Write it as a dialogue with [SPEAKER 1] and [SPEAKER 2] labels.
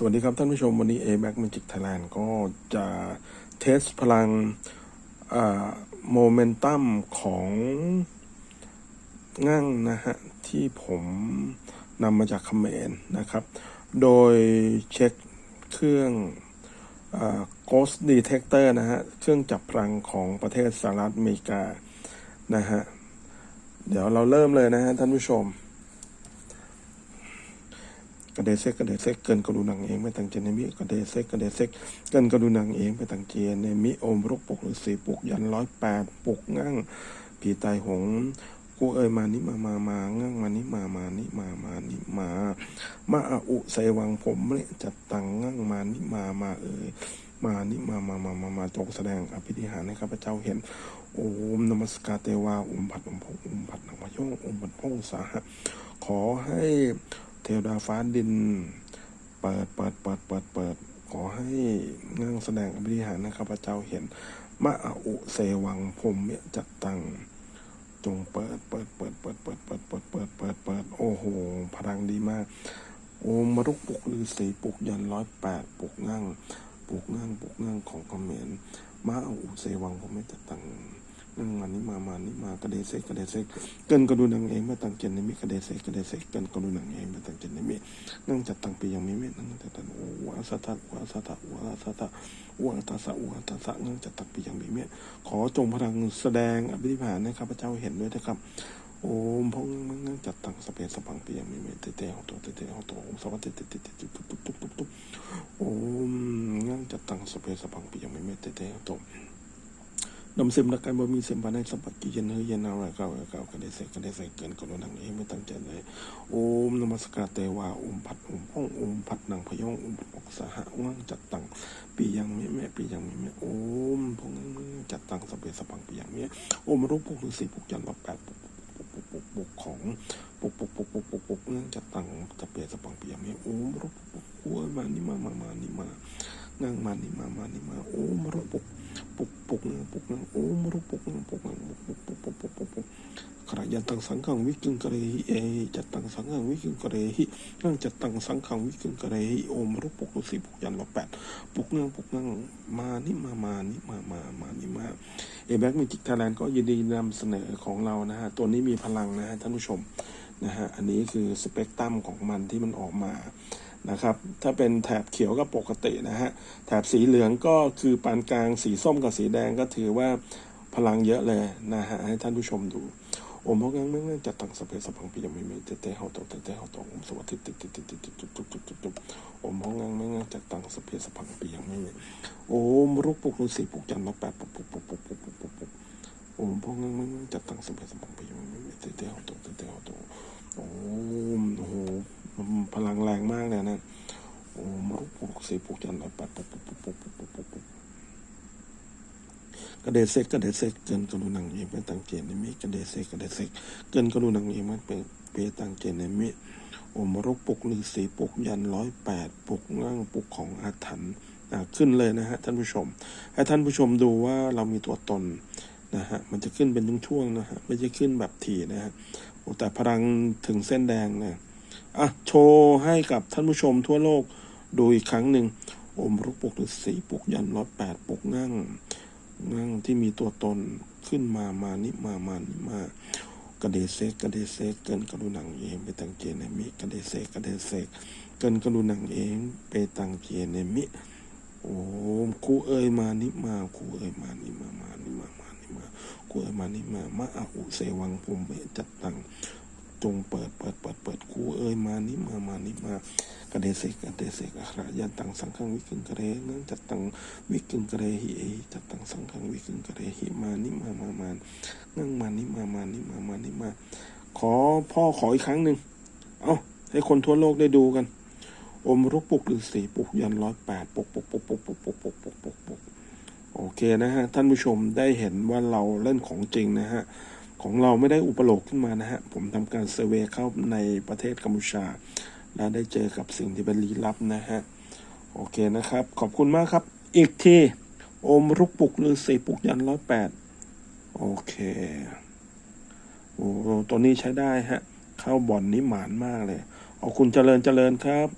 [SPEAKER 1] สวัสดีครับท่านผู้ชมวันนี้ a b a c Magic Thailand ก็จะเทสพลังโมเมนตัมของงั่งนะฮะ ที่ผมนำมาจากเขมรนะครับ โดยเช็คเครื่องอ Ghost Detector นะฮะ เครื่องจับพลังของประเทศสหรัฐอเมริกา นะฮะ เดี๋ยวเราเริ่มเลยนะฮะท่านผู้ชม กระเดเซกกระเดเซกเกินกระดูนังเองไม่ตั้งเจนมิกระเดเซกกระเดเซกเกินกระดูนังเองไม่ตั้งเจนมิโอมรุกปกหรือสีปกยันร้อยแปดปกงั่งผีตายหงกูเอ่ยมานิมามามางั่งมานิมามานิมามานิมามาอุใส่วังผมเนี่ยจัดตังงั่งมานิมามาเอ่ยมานิมามามามามาจงแสดงอภิธิหารให้ข้าพเจ้าเห็นโอมนมัสการเตวาอุมผัดอุมพงอุมผัดนังพยงอุมผัดพงสาหะขอให้ ทวดาฟ้าดิน เปิดเปิดเปิดเปิดเปิด ขอให้นั่งแสดงอภิธิหารให้ข้าพระเจ้าเห็น มะอุเสวังผมเนี่ยจัดตัง จงเปิดเปิดเปิดเปิดเปิดเปิดเปิดเปิดเปิดเปิดโอ้โห พลังดีมาก โอมมรุกปุกฤาษีปุกยันร้อยแปดปุกนั่งปุกนั่งปุกนั่งของเขมรมาอาอุเสวังผมไม่จัดตัง นั่งมานี่มามานี่มากระเดเซกกระเดเซกเกินกระดูนังเองม่ตังเจนในมิกระเดเซกกระเดเซกเกินกระดูนังเองม่ตังเจนในมินั่งจัดตังปียังไม่เม็ดนั่งจัดตังโอ้วาสตะวาสตะวาสตะวาตาสะวาตาสะนั่งจัดตังปียังไม่เม็ดขอจงพลังแสดงอภิธิหารให้ข้าพระเจ้าเห็นด้วยนะครับโอมพงนั่งจัดตังสเปสปังปียังไม่เม็ดเตเตหอโตเตเตหอโตสวัสดีเตเตเตตุ๊บตุ๊บตุ๊บตุ๊บตุ๊บโอมนั่งจัดตังสเปสปังปียังไม่เม็ดเตเตหอโต นำเสมนักการบ่มีเสมบันในสัมปักกิเยนเฮยเย็นอะไรเก่าเก่ากันได้ใส่กันได้ใส่เกินกันนังเองไม่ตั้งใจเลยโอมนมัสการเตวาอมผัดอมพ่องอมผัดนางพยองอมปกสหะว่างจัดตังปียังไม่แม่ปียังไม่แม่โอมพงจัดตังสเปสปังปียังไม่โอมรูปปุกหรือสีปุกยันมาแปดปุกปุกปุกปุกปุกของปุกปุกปุกปุกปุกปุกเนั่องจัดตังสเปสปังปียังไม่โอ้มรูปปุกกล้วมานี่มามามานี่มานั่งมานี่มามานี่มาโอ้มรูปปุก ปุกปุกนึงปุกนึงโอ้มรุปุกนึงปุกนึงปุกปุกปุกปุกปุกปุกขณะยันตังสังขังวิกึงกะเรหิเอจัดตังสังขังวิกึงกะเรหินั่งจัดตังสังขังวิกึงกะเรหิโอมรุปุกรุสีปุกยันละแปดปุกนึงปุกนึงมานี่มามานี่มามามานี่มาเอแบ็กมิจิกไทยแลนด์ก็ยินดีนำเสนอของเรานะฮะตัวนี้มีพลังนะฮะท่านผู้ชมนะฮะอันนี้คือสเปกตรัมของมันที่มันออกมา นะครับ ถ้าเป็นแถบเขียวก็ปกตินะฮะ แถบสีเหลืองก็คือปานกลาง สีส้มกับสีแดงก็ถือว่าพลังเยอะเลยนะฮะ ให้ท่านผู้ชมดู โอมพกังเมื่อจัดตั้งสเปสัพังพิยังไม่เมเตเตหอตกเตเตหอตกอมสวัสดีติติติติติตุตุตุตุตุโอมพกังเมื่จัดตังสเปสัพังพิยมิเมโอมรุกปุกรุสีปุกจันทร์มาแปดปุกปุกปุกปุกปุกปุกปุกโอมพกังเม่จัดตังสเปสัพังพิยมิเมเตเตหตงเตเตหตงโอมโอ้ พลังแรงมากเลยนะโอ้มรุกปุกสีปุกจันทร์แปดปุกปุกปุกปุกปุกปุกปุกปุกกระเดเซกกระเดเซกเกินกระดูนังเองเป็นตังเจนในมิกระเดเซกกระเดเซกเกินกระดูนังเองมันเป็นเปตังเจนในมิโอ้มรุกปุกฤาษีปุกยันร้อยแปดปุกง่างปุกของอาถรรพ์อ่าขึ้นเลยนะฮะท่านผู้ชม ให้ท่านผู้ชมดูว่าเรามีตัวตนนะฮะมันจะขึ้นเป็นช่วงๆนะฮะไม่ใช่ขึ้นแบบถี่นะฮะแต่พลังถึงเส้นแดงเนี่ย อะโชว์ให้กับท่านผู้ชมทั่วโลกดูอีกครั้งหนึ่งอมรุกปกหรือสีปกยันร้อยแปดปกนั่งนั่งที่มีตัวตนขึ้นมามานิมามานิมากระเดเซกกระเดเซกเกินกระดูหนังเองไปตังเจเนมิกระเดเซกกระเดเซกเกินกระดูหนังเองไปตังเจเนมิโอ้คูเอ้ยมานิมาคูเอ้ยมานิมามานิมามานิมาคูเอ้ยมานิมามาอาอุเสวังภูมิจัดตัง จงเปิดเปิดเปิดเปิดคูเอ้ยมานี่มามานี่มากระเดเสกกระเดเสกอะระยันตังสังขังวิกึงกระเรนั่งจัดตังวิกึงกระเรหิเอจัดตังสังขังวิกึงกระเรหิมานี่มามามานั่งมานี่มามานี่มามานี่มาขอพ่อขออีกครั้งหนึ่งเอาให้คนทั่วโลกได้ดูกัน อมรุกปุกหรือสีปุกยันร้อยแปดปุกปุกปุกปุกปุกปุกปุกปุกปุกโอเคนะฮะ ท่านผู้ชมได้เห็นว่าเราเล่นของจริงนะฮะ ของเราไม่ได้อุปโลกขึ้นมานะฮะ ผมทำการเซอร์เวยเข้าในประเทศกัมพูชา และได้เจอกับสิ่งที่เป็นลี้ลับนะฮะ โอเคนะครับ ขอบคุณมากครับ อีกทีโอมรุกปุกหรือสีปุกยันร้อยแปดโอเค โอ้ตัวนี้ใช้ได้ฮะ เข้าบ่อนนี้หมานมากเลยเอาคุณเจริญเจริญครับ